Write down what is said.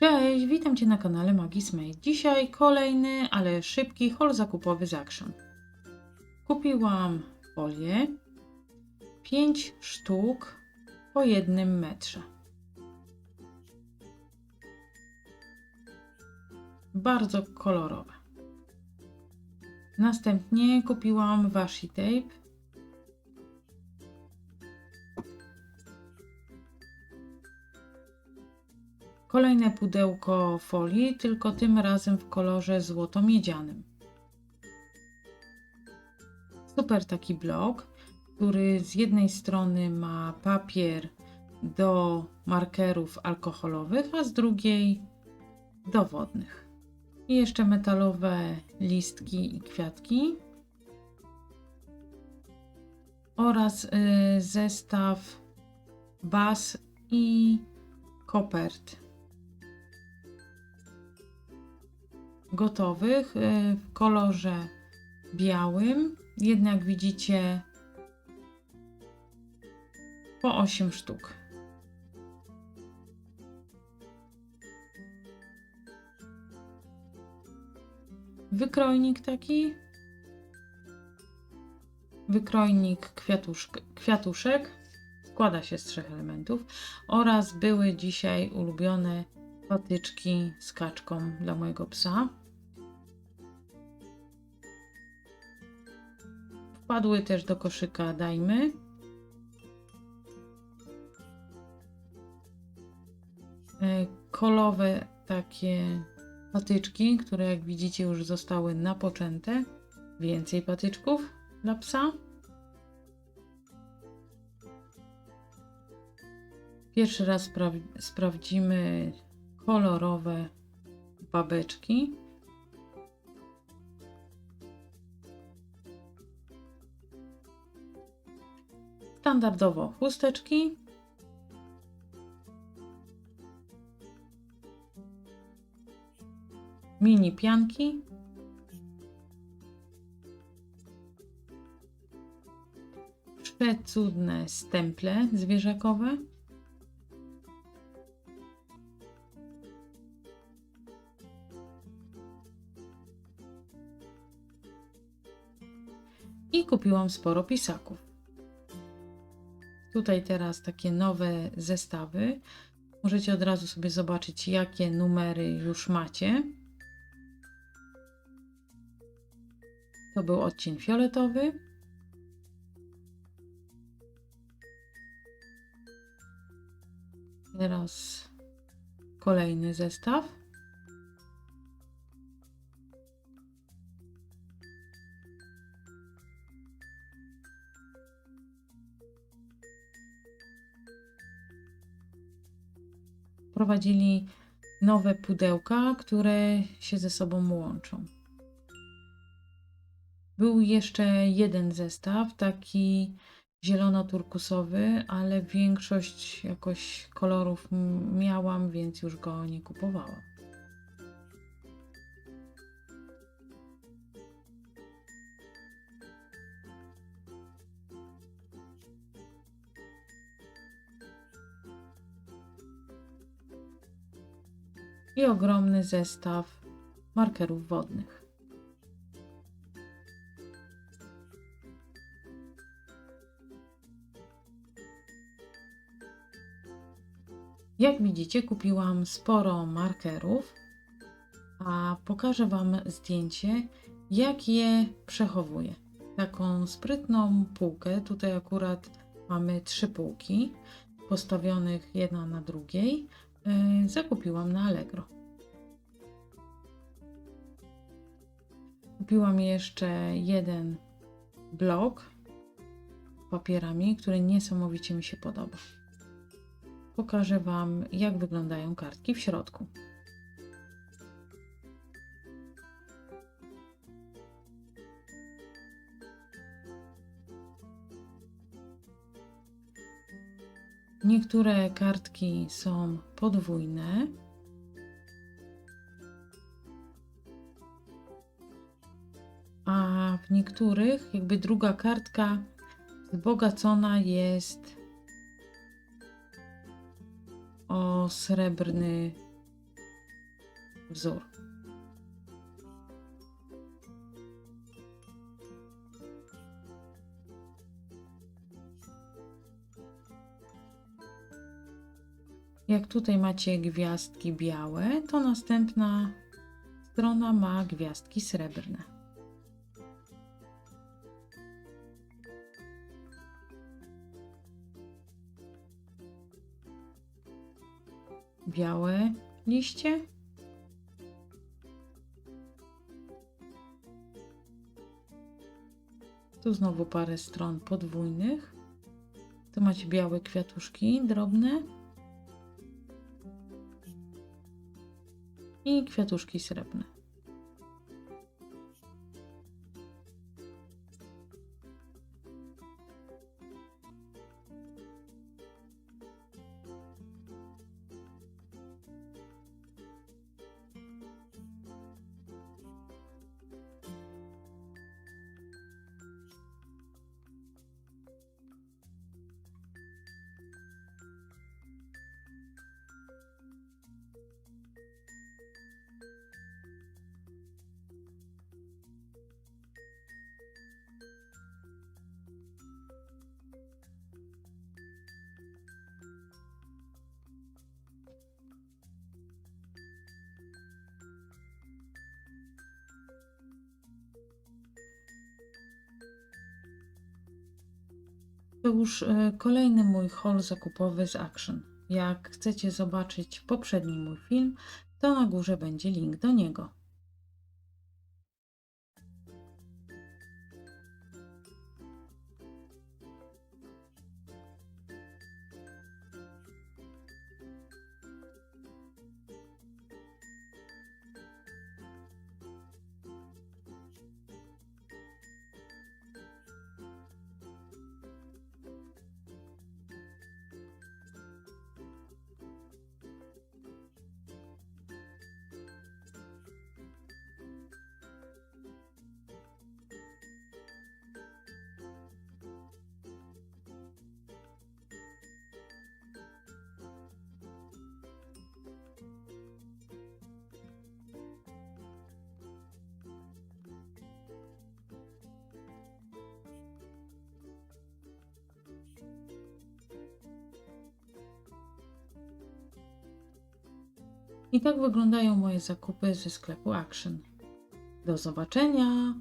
Cześć, witam Cię na kanale Magis Made. Dzisiaj kolejny, ale szybki haul zakupowy z Action. Kupiłam folię 5 sztuk po jednym metrze. Bardzo kolorowe. Następnie kupiłam washi tape Kolejne pudełko folii, tylko tym razem w kolorze złoto-miedzianym. Super taki blok, który z jednej strony ma papier do markerów alkoholowych, a z drugiej do wodnych. I jeszcze metalowe listki i kwiatki. Oraz y, zestaw baz i kopert gotowych y, w kolorze białym. Jednak widzicie po 8 sztuk. Wykrojnik taki. Wykrojnik kwiatuszek. Składa się z trzech elementów. Oraz były dzisiaj ulubione patyczki z kaczką dla mojego psa. Wpadły też do koszyka dajmy. E, Kolowe takie patyczki, które jak widzicie już zostały napoczęte. Więcej patyczków dla psa. Pierwszy raz spra sprawdzimy kolorowe babeczki. Standardowo chusteczki. Mini pianki. Przecudne stemple zwierzakowe. I kupiłam sporo pisaków. Tutaj teraz takie nowe zestawy. Możecie od razu sobie zobaczyć, jakie numery już macie. To był odcień fioletowy. Teraz kolejny zestaw. Prowadzili nowe pudełka, które się ze sobą łączą. Był jeszcze jeden zestaw, taki zielono-turkusowy, ale większość jakoś kolorów miałam, więc już go nie kupowałam. I ogromny zestaw markerów wodnych. Jak widzicie, kupiłam sporo markerów, a pokażę Wam zdjęcie, jak je przechowuję. Taką sprytną półkę, tutaj akurat mamy trzy półki postawionych jedna na drugiej, zakupiłam na Allegro. Kupiłam jeszcze jeden blok papierami, który niesamowicie mi się podoba pokażę Wam, jak wyglądają kartki w środku. Niektóre kartki są podwójne. A w niektórych, jakby druga kartka wzbogacona jest o srebrny wzór. Jak tutaj macie gwiazdki białe, to następna strona ma gwiazdki srebrne. Białe liście. Tu znowu parę stron podwójnych. Tu macie białe kwiatuszki drobne. I kwiatuszki srebrne. To już e, kolejny mój haul zakupowy z Action. Jak chcecie zobaczyć poprzedni mój film, to na górze będzie link do niego. I tak wyglądają moje zakupy ze sklepu Action. Do zobaczenia!